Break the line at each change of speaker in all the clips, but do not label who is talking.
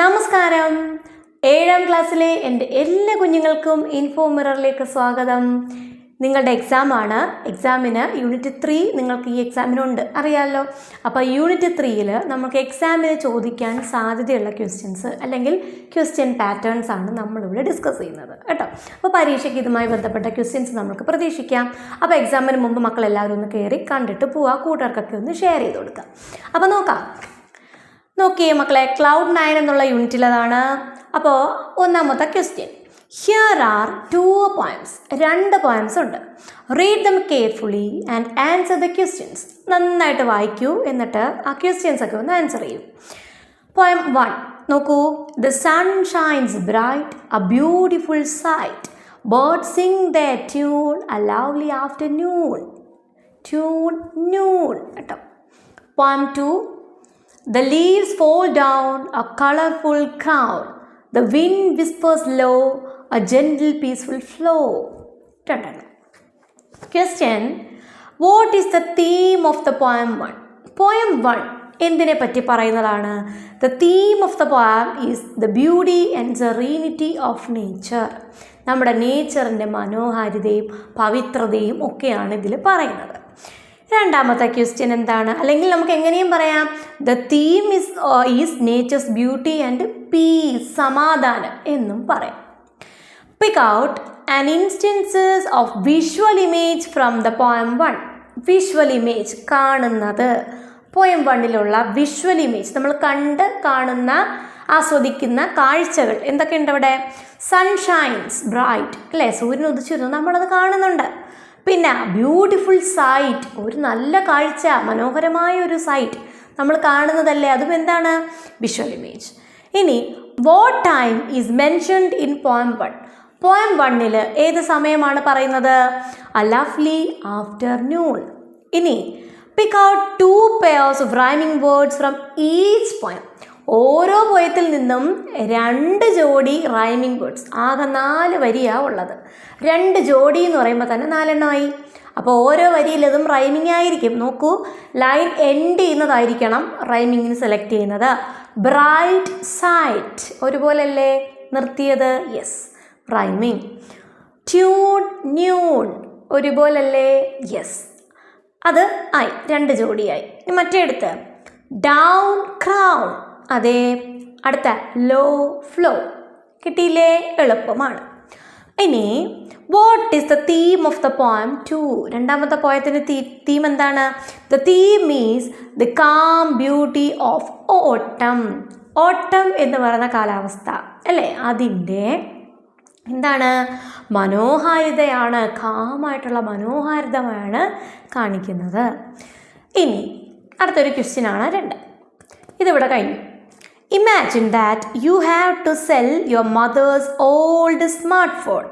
നമസ്കാരം. ഏഴാം ക്ലാസ്സിലെ എന്റെ എല്ലാ കുഞ്ഞുങ്ങൾക്കും ഇൻഫോ മിററിലേക്ക് സ്വാഗതം. നിങ്ങളുടെ എക്സാമാണ് എക്സാമിന് യൂണിറ്റ് ത്രീ നിങ്ങൾക്ക് ഈ എക്സാമിനുണ്ട് അറിയാമല്ലോ അപ്പോൾ യൂണിറ്റ് ത്രീയിൽ നമുക്ക് എക്സാമിന് ചോദിക്കാൻ സാധ്യതയുള്ള ക്വസ്റ്റ്യൻസ് അല്ലെങ്കിൽ ക്വസ്റ്റ്യൻ പാറ്റേൺസ് ആണ് നമ്മളിവിടെ ഡിസ്കസ് ചെയ്യുന്നത്. കേട്ടോ? അപ്പോൾ പരീക്ഷയ്ക്ക് ഇതുമായി ബന്ധപ്പെട്ട ക്വസ്റ്റ്യൻസ് നമുക്ക് പ്രതീക്ഷിക്കാം. അപ്പോൾ എക്സാമിന് മുമ്പ് മക്കളെല്ലാവരും ഒന്ന് കയറി കണ്ടിട്ട് പോവുക കൂട്ടുകാർക്കൊക്കെ ഒന്ന് ഷെയർ ചെയ്ത് കൊടുക്കുക അപ്പോൾ നോക്കാം. നോക്കിയേ മക്കളെ ക്ലൗഡ് നയൻ എന്നുള്ള യൂണിറ്റിലതാണ് അപ്പോൾ ഒന്നാമത്തെ question here are two poems രണ്ട് പോയംസ് ഉണ്ട്. Read them carefully and answer the questions നന്നായിട്ട് വായിക്കൂ എന്നിട്ട് ആ ക്വസ്റ്റ്യൻസ് ഒക്കെ ഒന്ന് ആൻസർ ചെയ്യൂ. പോയം വൺ നോക്കൂ. The sun shines bright a beautiful sight bird sing the tune a lovely afternoon tune noon കേട്ടോ. Poem two The leaves fall down, a colorful crown. The wind whispers low, a gentle, peaceful flow. Question. What is the theme of the poem one? Poem one. One എന്തിനെ പറ്റി പറയുന്നതാണ് the theme of the poem is the beauty and serenity of nature നമ്മുടെ നേച്ചറിന്റെ മനോഹാരിതയും പവിത്രതയും ഒക്കെയാണ് ഇതിൽ പറയുന്നത് രണ്ടാമത്തെ question എന്താണ്? അല്ലെങ്കിൽ നമുക്ക് എങ്ങനെയും പറയാം. The theme is is nature's beauty and peace സമാധാനം എന്നും പറയാം. Pick out an instances of visual image from the poem one visual image കാണുന്നത്. പോയം വണ്ണിലുള്ള വിഷ്വൽ ഇമേജ് നമ്മൾ കണ്ട് കാണുന്ന ആസ്വദിക്കുന്ന കാഴ്ചകൾ എന്തൊക്കെയുണ്ട് അവിടെ? സൺഷൈൻസ് ബ്രൈറ്റ് അല്ലേ? സൂര്യൻ ഉദിച്ചിരുന്നു. നമ്മളത് കാണുന്നുണ്ട്. പിന്നെ ബ്യൂട്ടിഫുൾ സൈറ്റ് ഒരു നല്ല കാഴ്ച മനോഹരമായ ഒരു സൈറ്റ് നമ്മൾ കാണുന്നതല്ലേ? അതും എന്താണ്? വിഷ്വൽ ഇമേജ് ഇനി what time is mentioned in poem one poem വണ്ണിൽ ഏത് സമയമാണ് പറയുന്നത്? അലാഫ്ലി ആഫ്റ്റർനൂൺ ഇനി pick out two pairs of rhyming words from each poem ഓരോ പോയത്തിൽ നിന്നും രണ്ട് ജോഡി റൈമിംഗ് വേർഡ്സ് ആകെ നാല് വരിയാണ് ഉള്ളത്. രണ്ട് ജോഡി എന്ന് പറയുമ്പോൾ തന്നെ നാലെണ്ണമായി. അപ്പോൾ ഓരോ വരിയിലതും റൈമിംഗ് ആയിരിക്കും. നോക്കൂ ലൈൻ എൻഡ് ചെയ്യുന്നതായിരിക്കണം റൈമിങ്ങിന് സെലക്ട് ചെയ്യുന്നത്. ബ്രൈറ്റ് സൈറ്റ് ഒരുപോലല്ലേ? നിർത്തിയത്? യെസ് റൈമിങ് ട്യൂൺ ന്യൂൺ ഒരുപോലല്ലേ? യെസ് അത് ആയി രണ്ട് ജോഡിയായി. മറ്റേ അടുത്ത് ഡൗൺ ക്രൗൺ അതെ അടുത്ത ലോ ഫ്ലോ കിട്ടിയില്ലേ? എളുപ്പമാണ്. ഇനി what is the theme of the poem two രണ്ടാമത്തെ പോയത്തിന്റെ തീ തീം എന്താണ്? The theme is the calm beauty of autumn autumn എന്ന് പറയുന്ന കാലാവസ്ഥ അല്ലേ? അതിന്റെ എന്താണ്? മനോഹാരിതയാണ് കാമായിട്ടുള്ള മനോഹാരിതമാണ് കാണിക്കുന്നത്. ഇനി അടുത്തൊരു ക്വസ്റ്റ്യനാണ് രണ്ട്. ഇതിവിടെ കഴിഞ്ഞു. Imagine that you have to sell your mother's old smartphone.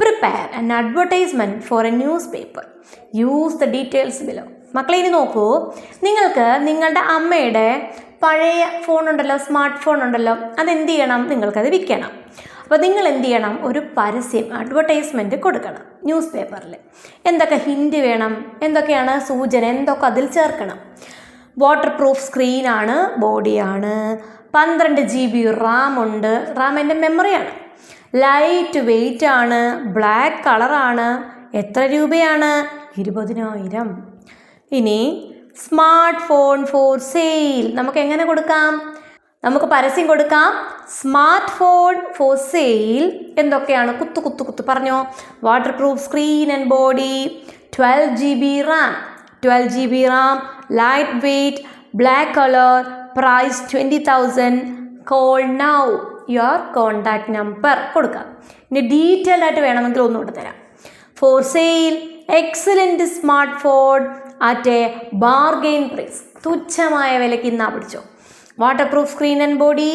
Prepare an advertisement for a newspaper. Use the details below. മക്കളെ ഇനി നോക്കൂ. നിങ്ങൾക്ക് നിങ്ങളുടെ അമ്മയുടെ പഴയ ഫോൺ ഉണ്ടല്ലോ സ്മാർട്ട് ഫോൺ ഉണ്ടല്ലോ അതെന്ത് ചെയ്യണം? നിങ്ങൾക്കത് വിൽക്കണം. അപ്പോൾ നിങ്ങൾ എന്ത് ചെയ്യണം? ഒരു പരസ്യം അഡ്വർടൈസ്മെന്റ് കൊടുക്കണം ന്യൂസ് പേപ്പറിൽ എന്തൊക്കെ ഹിൻഡ് വേണം? എന്തൊക്കെയാണ് സൂചന? എന്തൊക്കെ അതിൽ ചേർക്കണം? വാട്ടർ പ്രൂഫ് സ്ക്രീനാണ് ബോഡിയാണ് പന്ത്രണ്ട് ജി ബി റാം ഉണ്ട്. റാം എന്റെ മെമ്മറിയാണ് ലൈറ്റ് വെയിറ്റ് ആണ്. ബ്ലാക്ക് കളറാണ് എത്ര രൂപയാണ്? ഇരുപതിനായിരം. ഇനി സ്മാർട്ട് ഫോൺ ഫോർ സെയിൽ നമുക്ക് എങ്ങനെ കൊടുക്കാം? നമുക്ക് പരസ്യം കൊടുക്കാം. സ്മാർട്ട് ഫോൺ ഫോർ സെയിൽ എന്തൊക്കെയാണ്? കുത്തു കുത്തു കുത്തു പറഞ്ഞോ. Water proof screen and body twelve G B RAM twelve G B RAM light weight black colour price twenty thousand call now your contact number കൊടുക്കാം. ഇനി ഡീറ്റെയിൽ ആയിട്ട് വേണമെങ്കിൽ ഒന്നുകൂടെ തരാം. For sale excellent smart phone at a bargain price തുച്ഛമായ വിലയ്ക്ക് ഇന്നാ പിടിച്ചോ. Water proof screen and body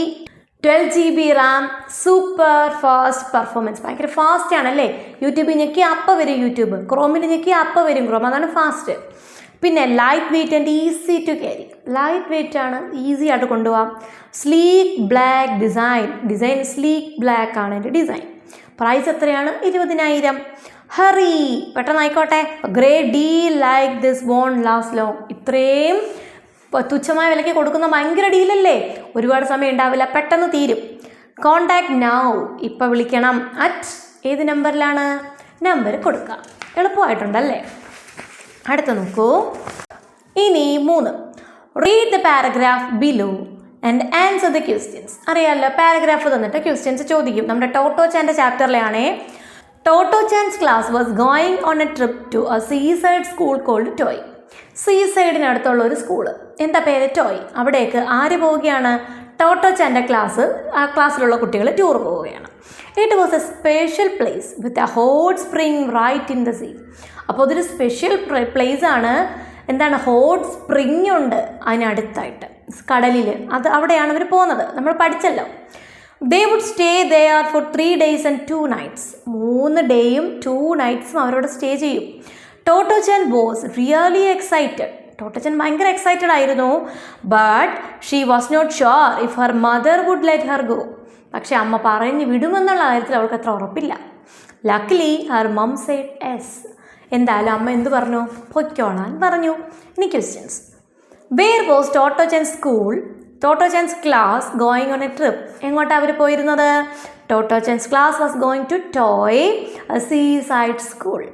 twelve G B RAM super fast performance ഭയങ്കര ഫാസ്റ്റ് ആണല്ലേ? യൂട്യൂബിൽ ഞെക്കി അപ്പം വരും യൂട്യൂബ് ക്രോമിൽ ഞെക്കി അപ്പം വരും ക്രോം അതാണ് ഫാസ്റ്റ് പിന്നെ light weight and easy to carry light weight ആണ് ഈസി ആയിട്ട് കൊണ്ടുപോകാം sleek black design design sleek black ആണ് എന്റെ ഡിസൈൻ പ്രൈസ് എത്രയാണ്? ഇരുപതിനായിരം. ഹറി പെട്ടെന്ന് ആയിക്കോട്ടെ. Great deal like this bound last long ഇത്രയും തുച്ഛമായ വിലയ്ക്ക് കൊടുക്കുന്ന ഭയങ്കര ഡീലല്ലേ ഒരുപാട് സമയം ഉണ്ടാവില്ല. പെട്ടെന്ന് തീരും. കോണ്ടാക്ട് നൗ ഇപ്പോൾ വിളിക്കണം. അറ്റ് ഏത് നമ്പറിലാണ് നമ്പർ കൊടുക്കുക എളുപ്പമായിട്ടുണ്ടല്ലേ അടുത്ത നോക്കൂ. ഇനി മൂന്ന്. Read the paragraph below and answer the questions അറിയാമല്ലോ പാരഗ്രാഫ് തന്നിട്ട് ക്വസ്റ്റ്യൻസ് ചോദിക്കും. നമ്മുടെ ടോട്ടോ ചാന്റെ ചാപ്റ്ററിലാണേ Totto chan's class was going on a trip to a seaside school called toy sea സീസൈഡിനടുത്തുള്ള ഒരു സ്കൂൾ എന്താ പേര്? ടോയ് അവിടേക്ക് ആര് പോവുകയാണ്? ടോട്ടോ ചാന്റെ ക്ലാസ് ആ ക്ലാസ്സിലുള്ള കുട്ടികൾ ടൂർ പോവുകയാണ്. It was a special place with a hot spring right in the sea അപ്പോൾ അതൊരു സ്പെഷ്യൽ പ്ലേസ് ആണ്. എന്താണ്? ഹോട്ട് സ്പ്രിങ് ഉണ്ട് അതിനടുത്തായിട്ട് കടലിൽ അത് അവിടെയാണ് അവർ പോകുന്നത്. നമ്മൾ പഠിച്ചല്ലോ. They would stay they are for three days and two nights മൂന്ന് ഡേയും ടു നൈറ്റ്സും അവരോട് സ്റ്റേ ചെയ്യും. Tottochan was really excited Tottochan ഭയങ്കര എക്സൈറ്റഡ് ആയിരുന്നു. But she was not sure if her mother would let her go പക്ഷെ അമ്മ പറഞ്ഞ് വിടുമെന്നുള്ള കാര്യത്തിൽ അവൾക്ക് അത്ര ഉറപ്പില്ല. Luckily her mom said yes എന്തായാലും അമ്മ എന്തു പറഞ്ഞു? പൊയ്ക്കോളാൻ പറഞ്ഞു. ഇനി questions where was Tottochan school Tottochan's class going on a trip എങ്ങോട്ടാണ് അവർ പോയിരുന്നത്? Tottochan's class was going to Toi seaside school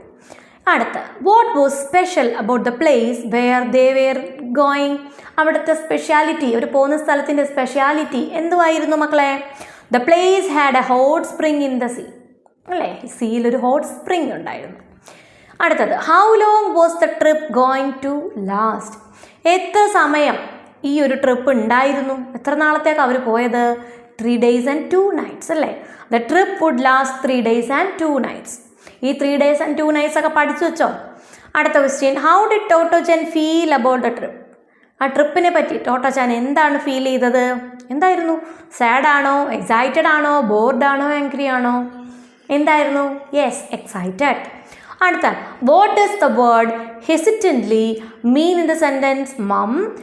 അടുത്ത what was special about the place where they were going അവിടുത്തെ സ്പെഷ്യാലിറ്റി ഒരു പോകുന്ന സ്ഥലത്തിന്റെ സ്പെഷ്യാലിറ്റി എന്തുവായിരുന്നു മക്കളെ? The place had a hot spring in the sea അല്ലേ? സീയിലൊരു ഹോട്ട് സ്പ്രിങ് ഉണ്ടായിരുന്നു. അടുത്തത് how long was the trip going to last എത്ര സമയം ഈ ഒരു ട്രിപ്പ് ഉണ്ടായിരുന്നു? എത്ര നാളത്തേക്ക് അവർ പോയത്? Three days and two nights അല്ലേ? The trip would last three days and two nights ഈ three days and two nights ഒക്കെ പഠിച്ചു വെച്ചോ? അടുത്ത question how did Tottochan feel about the trip ആ ട്രിപ്പിനെ പറ്റി ടോട്ടോചാൻ എന്താണ് ഫീൽ ചെയ്തത്? എന്തായിരുന്നു? സാഡ് ആണോ? എക്സൈറ്റഡ് ആണോ? ബോർഡ് ആണോ? ആംഗ്രി ആണോ? എന്തായിരുന്നു? യെസ് എക്സൈറ്റഡ് അടുത്ത what is the word hesitantly mean in the sentence mom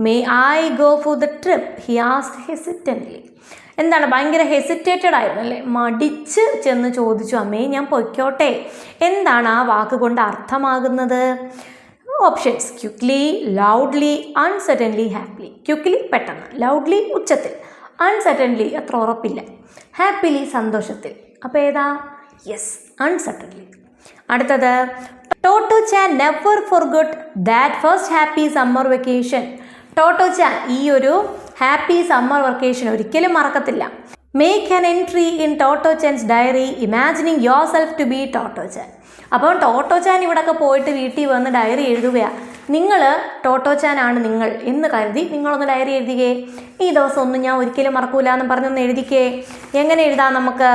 may I go for the trip he as hesitantly എന്താണ്? ഭയങ്കര ഹെസിറ്റേറ്റഡ് ആയിരുന്നു അല്ലേ? മടിച്ച് ചെന്ന് ചോദിച്ചു അമ്മേ ഞാൻ പൊയ്ക്കോട്ടെ. എന്താണ് ആ വാക്ക് കൊണ്ട് അർത്ഥമാകുന്നത്? Options quickly loudly uncertainly happily quickly പെട്ടെന്ന്. ലൗഡ്ലി ഉച്ചത്തിൽ. അൺസെറ്റൻലി അത്ര ഉറപ്പില്ല. ഹാപ്പിലി സന്തോഷത്തിൽ. അപ്പോൾ ഏതാ? യെസ് അൺസർട്ടൻലി അടുത്തത് Tottochan never forgot that first happy summer vacation. Tottochan ഈ ഒരു ഹാപ്പി സമ്മർ വെക്കേഷൻ ഒരിക്കലും മറക്കത്തില്ല. Make an entry in Tottochan's diary imagining yourself to be Tottochan അപ്പോൾ ടോട്ടോ ചാൻ ഇവിടെയൊക്കെ പോയിട്ട് വീട്ടിൽ വന്ന് ഡയറി എഴുതുകയാണ് നിങ്ങൾ ടോട്ടോ ആണ് നിങ്ങൾ എന്ന് കരുതി നിങ്ങളൊന്ന് ഡയറി എഴുതിക്കേ ഈ ദിവസം ഒന്നും ഞാൻ ഒരിക്കലും മറക്കൂല എന്ന് പറഞ്ഞൊന്ന് എഴുതിക്കേ. എങ്ങനെ എഴുതാം നമുക്ക്?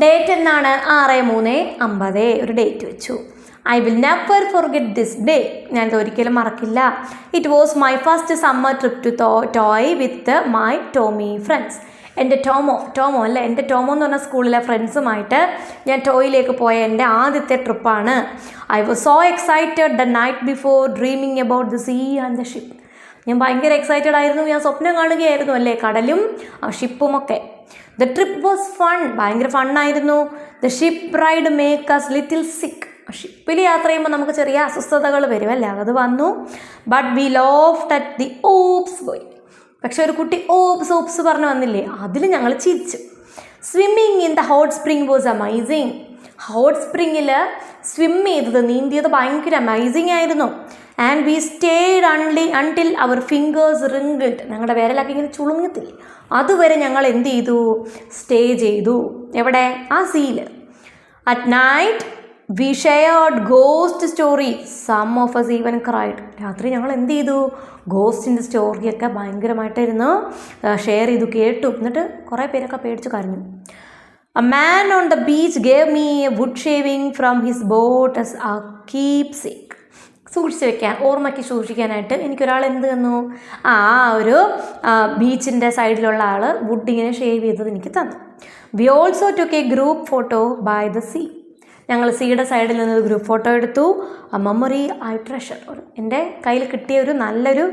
ഡേറ്റ് എന്നാണ് ആറ് മൂന്ന് അമ്പത്. ഒരു ഡേറ്റ് വെച്ചു. I will never forget this day ഞാനിത് ഒരിക്കലും മറക്കില്ല. It was my first summer trip to toy with my tommy friends എന്റെ ടോമോ ടോമോ അല്ലേ? എന്റെ ടോമോ എന്ന് പറഞ്ഞ സ്കൂളിലെ ഫ്രണ്ട്സുമായിട്ട് ഞാൻ ടോയിലേക്ക് പോയ എന്റെ ആദ്യത്തെ ട്രിപ്പാണ് I was so excited the night before dreaming about the sea and the ship ഞാൻ ഭയങ്കര എക്സൈറ്റഡ് ആയിരുന്നു. ഞാൻ സ്വപ്നം കാണുകയായിരുന്നു അല്ലേ? കടലും ആ ഷിപ്പുമൊക്കെ ദ ട്രിപ്പ് വാസ് ഫൺ ഭയങ്കര ഫണ്ണായിരുന്നു the ship ride make us little sick ഷിപ്പിൽ യാത്ര ചെയ്യുമ്പോൾ നമുക്ക് ചെറിയ അസ്വസ്ഥതകൾ വരും അല്ലേ? അത് വന്നു. But we laughed at the oops പോയി പക്ഷെ ഒരു കുട്ടി ഓപ്സ് ഓപ്സ് പറഞ്ഞു വന്നില്ലേ? അതിൽ ഞങ്ങൾ ചിരിച്ചു. Swimming in the hot spring was amazing hot സ്പ്രിങ്ങിൽ swim ചെയ്തത് നീന്തിയത് ഭയങ്കര അമൈസിങ് ആയിരുന്നു. And we stayed only until our fingers wrinkled ഞങ്ങളുടെ വിരലൊക്കെ ഇങ്ങനെ ചുളുങ്ങത്തില്ലേ? അതുവരെ ഞങ്ങൾ എന്ത് ചെയ്തു? സ്റ്റേ ചെയ്തു. എവിടെ? ആ seal at night we shared ghost story some of us even cried രാത്രി ഞങ്ങൾ എന്ത് ചെയ്തു? ഗോസ്റ്റിന്റെ സ്റ്റോറിയൊക്കെ ഭയങ്കരമായിട്ടിരുന്ന് ഷെയർ ചെയ്തു കേട്ടു. എന്നിട്ട് കുറേ പേരൊക്കെ പേടിച്ച് കരഞ്ഞു. A man on the beach gave me a wood shaving from his boat as a keepsake. സൂക്ഷിച്ചു വെക്കാൻ ഓർമ്മയ്ക്ക് സൂക്ഷിക്കാനായിട്ട് എനിക്കൊരാൾ എന്ത് തന്നു? ആ ഒരു ബീച്ചിന്റെ സൈഡിലുള്ള ആൾ വുഡ് ഷേവ് ചെയ്തത് എനിക്ക് തന്നു. We also took a group photo by the sea ഞങ്ങൾ സീയുടെ സൈഡിൽ നിന്ന് ഗ്രൂപ്പ് ഫോട്ടോ എടുത്തു. ആ മെമ്മറി ഐ ട്രഷർ എന്റെ കയ്യിൽ കിട്ടിയ ഒരു നല്ലൊരു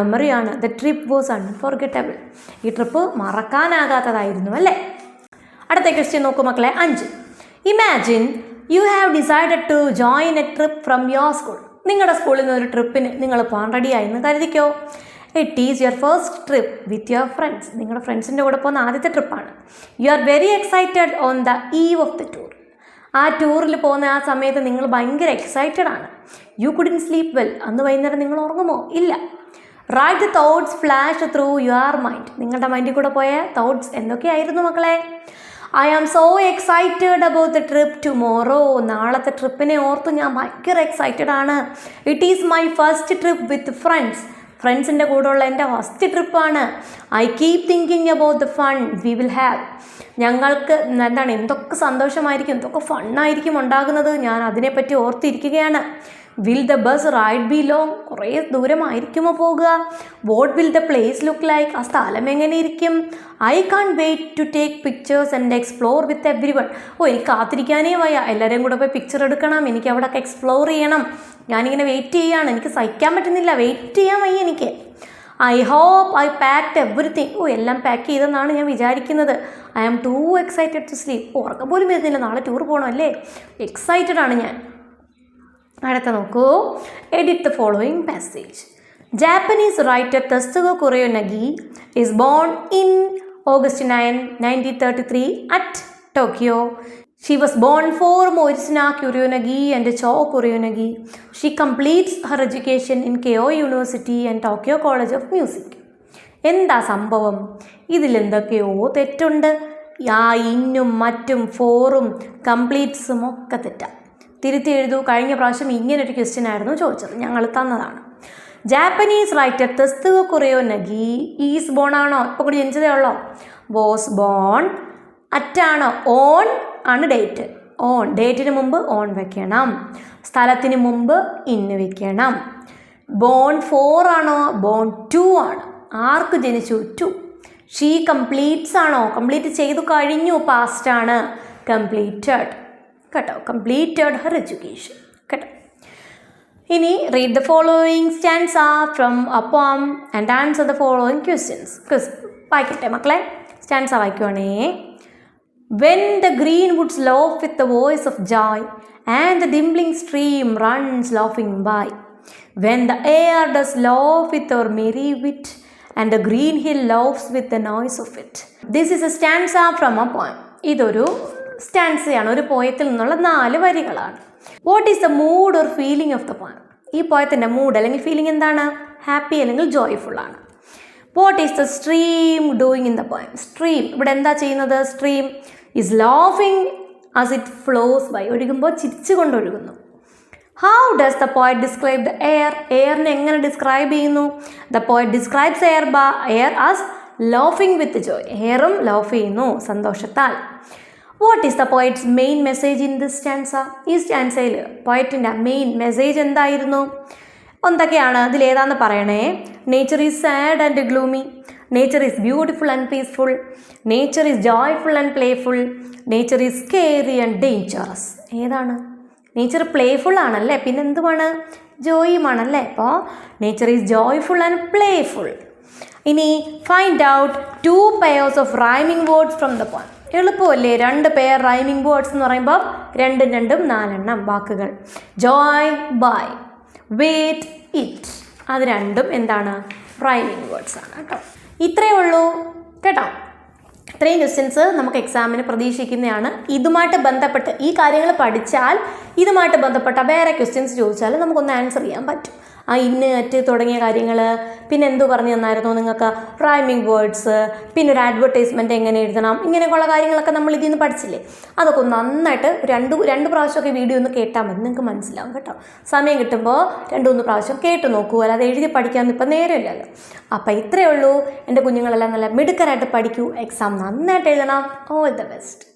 മെമ്മറിയാണ് ദ ട്രിപ്പ് വാസ് അൺഫോർഗറ്റബിൾ ഈ ട്രിപ്പ് മറക്കാനാകാത്തതായിരുന്നു അല്ലേ? അടുത്ത ക്വസ്റ്റ്യൻ നോക്കൂ മക്കളെ. അഞ്ച്. Imagine you have decided to join a trip from your school നിങ്ങളുടെ സ്കൂളിൽ നിന്ന് ഒരു ട്രിപ്പിന് നിങ്ങൾ പോകാൻ റെഡിയായെന്ന് കരുതിക്കോ? It is your first trip with your friends നിങ്ങളുടെ ഫ്രണ്ട്സിന്റെ കൂടെ പോകുന്ന ആദ്യത്തെ ട്രിപ്പാണ് you are very excited on the eve of the tour ആ ടൂറിൽ പോകുന്ന ആ സമയത്ത് നിങ്ങൾ ഭയങ്കര എക്സൈറ്റഡ് ആണ്. യു കുഡിൻ സ്ലീപ്പ് വെൽ അന്ന് വൈകുന്നേരം നിങ്ങൾ ഉറങ്ങുമോ? ഇല്ല. Write the thoughts flash through your mind നിങ്ങളുടെ മൈൻഡിൽ കൂടെ പോയ തോട്ട്സ് എന്തൊക്കെയായിരുന്നു മക്കളെ? I am so excited about the trip tomorrow നാളത്തെ ട്രിപ്പിനെ ഓർത്ത് ഞാൻ ഭയങ്കര എക്സൈറ്റഡ് ആണ്. It is my first trip with friends ഫ്രണ്ട്സിന്റെ കൂടെയുള്ള എന്റെ ഫസ്റ്റ് ട്രിപ്പാണ് I keep thinking about the fun we will have ഞങ്ങൾക്ക് എന്താണ് എന്തൊക്കെ സന്തോഷമായിരിക്കും എന്തൊക്കെ ഫണ്ണായിരിക്കും ഉണ്ടാകുന്നത് ഞാൻ അതിനെപ്പറ്റി ഓർത്തിരിക്കുകയാണ്. Will the bus ride be long കുറേ ദൂരമായിരിക്കുമോ പോകുക? What will the place look like ആ സ്ഥലം എങ്ങനെ ഇരിക്കും? I can't wait to take pictures and explore with everyone ഓ എനിക്ക് കാത്തിരിക്കാനേ വയ്യ. എല്ലാവരും കൂടെ പോയി പിക്ചർ എടുക്കണം. എനിക്ക് അവിടെ എക്സ്പ്ലോർ ചെയ്യണം. ഞാനിങ്ങനെ വെയിറ്റ് ചെയ്യാണ്. എനിക്ക് സഹിക്കാൻ പറ്റുന്നില്ല. വെയിറ്റ് ചെയ്യാൻ വയ്യ എനിക്ക്. I hope I packed everything ഓ എല്ലാം പാക്ക് ചെയ്തെന്നാണ് ഞാൻ വിചാരിക്കുന്നത്. I am too excited to sleep ഉറക്കം പോലും വരുന്നില്ല. നാളെ ടൂർ പോകണം അല്ലേ എക്സൈറ്റഡ് ആണ് ഞാൻ. അടുത്ത നോക്കൂ. Edit the following passage Japanese writer Tetsuko Kuroyanagi is born in August nine nineteen thirty three at Tokyo she was born for Moritsuna Kuroyanagi and Cho Kuroyanagi she completes her education in Keio University and Tokyo College of Music എന്താ സംഭവം? ഇതിലെന്തൊക്കെയോ തെറ്റുണ്ട്. ആ ഇന്നും മറ്റും ഫോറും കംപ്ലീറ്റ്സും ഒക്കെ തെറ്റാം. തിരുത്തി എഴുതൂ കഴിഞ്ഞ പ്രാവശ്യം ഇങ്ങനൊരു ക്വസ്റ്റ്യൻ ആയിരുന്നു ചോദിച്ചത്. ഞങ്ങൾ തന്നതാണ്. Japanese writer Tetsuko Kuroyanagi is born ആണോ? ഇപ്പോൾ കൂടി ജനിച്ചതേ ഉള്ളോ? ബോസ് ബോൺ അറ്റാണോ ഓൺ ആണ് ഡേറ്റ് ഓൺ ഡേറ്റിന് മുമ്പ് ഓൺ വെക്കണം. സ്ഥലത്തിന് മുമ്പ് ഇന്ന് വെക്കണം. ബോൺ ഫോർ ആണോ? ബോൺ ടു ആണ്. ആർക്ക് ജനിച്ചു? ടു ഷീ കംപ്ലീറ്റ്സ് ആണോ? കംപ്ലീറ്റ് ചെയ്തു കഴിഞ്ഞു പാസ്റ്റ് ആണ്. കംപ്ലീറ്റഡ് കേട്ടോ കംപ്ലീറ്റഡ് ഹർ എഡ്യൂക്കേഷൻ കേട്ടോ. ഇനി read the following stanza from a poem and answer the following questions ക്വസ് വായിക്കട്ടെ മക്കളെ. Stanza വായിക്കുവാണേ. When the green woods laugh with the voice of joy and the dimpling stream runs laughing by when the air does laugh with our merry wit and the green hill laughs with the noise of it this is a stanza from a poem ഇതൊരു സ്റ്റാൻസയാണ് ഒരു പോയത്തിൽ നിന്നുള്ള നാല് വരികളാണ്. What is the mood or feeling of the poem ഈ പോയത്തിന്റെ mood അല്ലെങ്കിൽ ഫീലിംഗ് എന്താണ്? ഹാപ്പി അല്ലെങ്കിൽ ജോയ്ഫുൾ ആണ്. What is the stream doing in the poem stream ഇവിടെ എന്താ ചെയ്യുന്നത്? Stream is laughing as it flows by ഒഴുകുമ്പോൾ ചിരിച്ചുകൊണ്ട് ഒഴുകുന്നു. How does the poet describe the air എയറിനെ എങ്ങനെ ഡിസ്ക്രൈബ് ചെയ്യുന്നു? ദ പോയറ്റ് ഡിസ്ക്രൈബ്സ് എയർ ബ air as laughing with joy എയറും laugh ചെയ്യുന്നു സന്തോഷത്താൽ. What is the poet's main message in this stanza ഈ സ്റ്റാൻസയിൽ പോയറ്റിന്റെ മെയിൻ മെസ്സേജ് എന്തായിരുന്നു? എന്തൊക്കെയാണ് അതിലേതാന്ന് പറയണേ? Nature is sad and gloomy nature is beautiful and peaceful nature is joyful and playful nature is scary and dangerous ഏതാണ്? Nature playful ആണല്ലേ? പിന്നെ എന്തുമാണ് ജോയുമാണല്ലേ അപ്പോൾ nature is joyful and playful ഇനി find out two pairs of rhyming words from the point എളുപ്പമല്ലേ? രണ്ട് pair rhyming words എന്ന് പറയുമ്പോൾ രണ്ടും രണ്ടും നാലെണ്ണം വാക്കുകൾ. ജോയ് ബൈ വെയിറ്റ് ഇറ്റ് അത് രണ്ടും എന്താണ്? റൈമിംഗ് വേർഡ്സ് ആണ് കേട്ടോ. ഇത്രയേ ഉള്ളൂ കേട്ടോ. ഇത്രയും ക്വസ്റ്റ്യൻസ് നമുക്ക് എക്സാമിന് പ്രതീക്ഷിക്കുന്നതാണ്. ഇതുമായിട്ട് ബന്ധപ്പെട്ട് ഈ കാര്യങ്ങൾ പഠിച്ചാൽ ഇതുമായിട്ട് ബന്ധപ്പെട്ട വേറെ ക്വസ്റ്റ്യൻസ് ചോദിച്ചാൽ നമുക്കൊന്ന് ആൻസർ ചെയ്യാൻ പറ്റും. ആ ഇന്ന് അറ്റ് തുടങ്ങിയ കാര്യങ്ങൾ പിന്നെ എന്തു പറഞ്ഞു തന്നായിരുന്നു നിങ്ങൾക്ക്? റൈമിംഗ് വേർഡ്സ് പിന്നെ ഒരു അഡ്വർടൈസ്മെന്റ് എങ്ങനെ എഴുതണം? ഇങ്ങനെയൊക്കെയുള്ള കാര്യങ്ങളൊക്കെ നമ്മൾ ഇതിൽ നിന്ന് പഠിച്ചില്ലേ? അതൊക്കെ നന്നായിട്ട് രണ്ട് രണ്ട് പ്രാവശ്യമൊക്കെ വീഡിയോ ഒന്ന് കേട്ടാൽ മതി. നിങ്ങൾക്ക് മനസ്സിലാവും കേട്ടോ. സമയം കിട്ടുമ്പോൾ രണ്ട് മൂന്ന് പ്രാവശ്യം കേട്ട് നോക്കൂ. അല്ലാതെ എഴുതി പഠിക്കാമെന്ന് ഇപ്പം നേരമില്ലല്ലോ. അപ്പോൾ ഇത്രയേ ഉള്ളൂ. എന്റെ കുഞ്ഞുങ്ങളെല്ലാം നല്ല മിടുക്കരായിട്ട് പഠിക്കൂ. എക്സാം നന്നായിട്ട് എഴുതണം. All the best